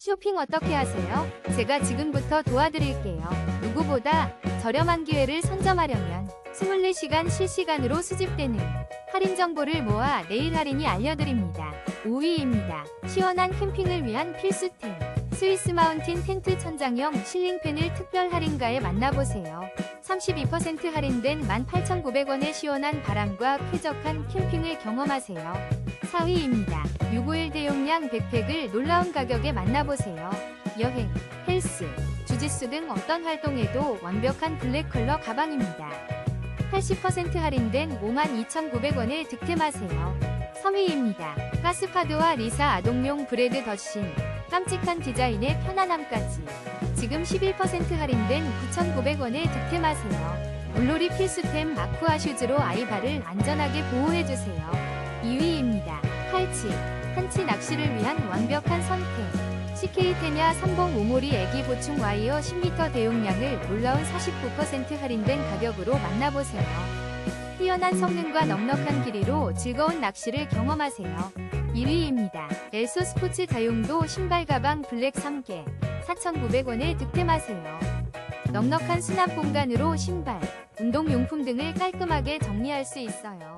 쇼핑 어떻게 하세요? 제가 지금부터 도와드릴게요. 누구보다 저렴한 기회를 선점하려면 24시간 실시간으로 수집되는 할인 정보를 모아 내일 할인이 알려드립니다. 5위입니다. 시원한 캠핑을 위한 필수템. 스위스 마운틴 텐트 천장형 실링팬을 특별 할인가에 만나보세요. 32% 할인된 18,900원의 시원한 바람과 쾌적한 캠핑을 경험하세요. 4위입니다. 651 대용량 백팩을 놀라운 가격에 만나보세요. 여행, 헬스, 주짓수 등 어떤 활동에도 완벽한 블랙 컬러 가방입니다. 80% 할인된 52,900원에 득템하세요. 3위입니다. 가스파드와 리사 아동용 브레드 덧신, 깜찍한 디자인의 편안함까지. 지금 11% 할인된 9,900원에 득템하세요. 물놀이 필수템 아쿠아 슈즈로 아이발을 안전하게 보호해주세요. 2위입니다. 팔치, 한치 낚시를 위한 완벽한 선택. CK 테냐 삼봉 오모리 애기 보충 와이어 10m 대용량을 놀라운 49% 할인된 가격으로 만나보세요. 뛰어난 성능과 넉넉한 길이로 즐거운 낚시를 경험하세요. 1위입니다. 엘소 스포츠 다용도 신발 가방 블랙 3개 4,900원에 득템하세요. 넉넉한 수납 공간으로 신발, 운동용품 등을 깔끔하게 정리할 수 있어요.